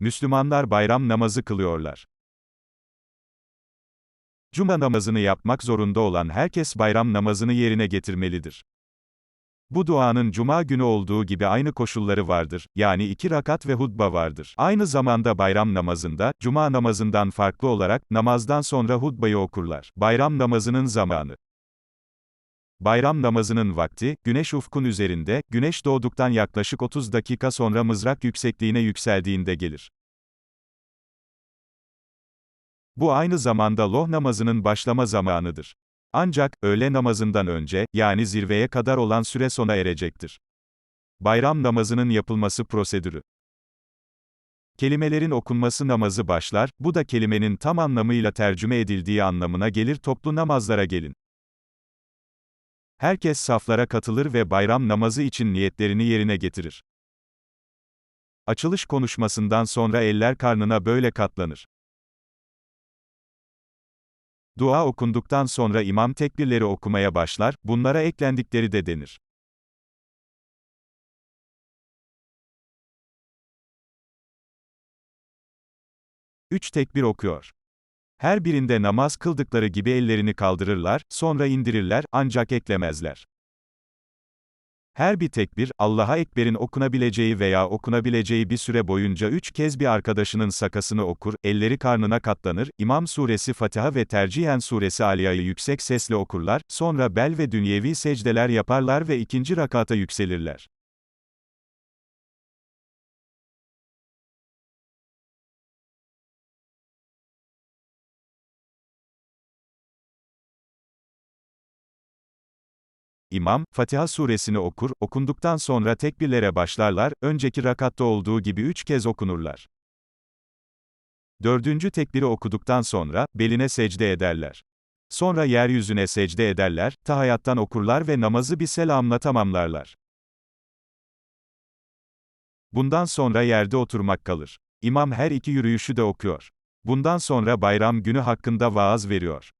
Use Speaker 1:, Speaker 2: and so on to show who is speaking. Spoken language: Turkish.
Speaker 1: Müslümanlar bayram namazı kılıyorlar. Cuma namazını yapmak zorunda olan herkes bayram namazını yerine getirmelidir. Bu duanın cuma günü olduğu gibi aynı koşulları vardır, yani iki rakat ve hutba vardır. Aynı zamanda bayram namazında, cuma namazından farklı olarak, namazdan sonra hutbayı okurlar. Bayram namazının zamanı. Bayram namazının vakti, güneş ufkun üzerinde, güneş doğduktan yaklaşık 30 dakika sonra mızrak yüksekliğine yükseldiğinde gelir. Bu aynı zamanda loh namazının başlama zamanıdır. Ancak, öğle namazından önce, yani zirveye kadar olan süre sona erecektir. Bayram namazının yapılması prosedürü. Kelimelerin okunması namazı başlar, bu da kelimenin tam anlamıyla tercüme edildiği anlamına gelir toplu namazlara gelin. Herkes saflara katılır ve bayram namazı için niyetlerini yerine getirir. Açılış konuşmasından sonra eller karnına böyle katlanır. Dua okunduktan sonra imam tekbirleri okumaya başlar, bunlara eklendikleri de denir. Üç tekbir okuyor. Her birinde namaz kıldıkları gibi ellerini kaldırırlar, sonra indirirler, ancak eklemezler. Her bir tekbir, Allah'a Ekber'in okunabileceği veya okunabileceği bir süre boyunca üç kez bir arkadaşının sakasını okur, elleri karnına katlanır, İmam suresi Fatiha ve tercihen suresi Aliya'yı yüksek sesle okurlar, sonra bel ve dünyevi secdeler yaparlar ve ikinci rakata yükselirler. İmam, Fatiha suresini okur, okunduktan sonra tekbirlere başlarlar, önceki rakatta olduğu gibi üç kez okunurlar. Dördüncü tekbiri okuduktan sonra, beline secde ederler. Sonra yeryüzüne secde ederler, tahayattan okurlar ve namazı bir selamla tamamlarlar. Bundan sonra yerde oturmak kalır. İmam her iki yürüyüşü de okuyor. Bundan sonra bayram günü hakkında vaaz veriyor.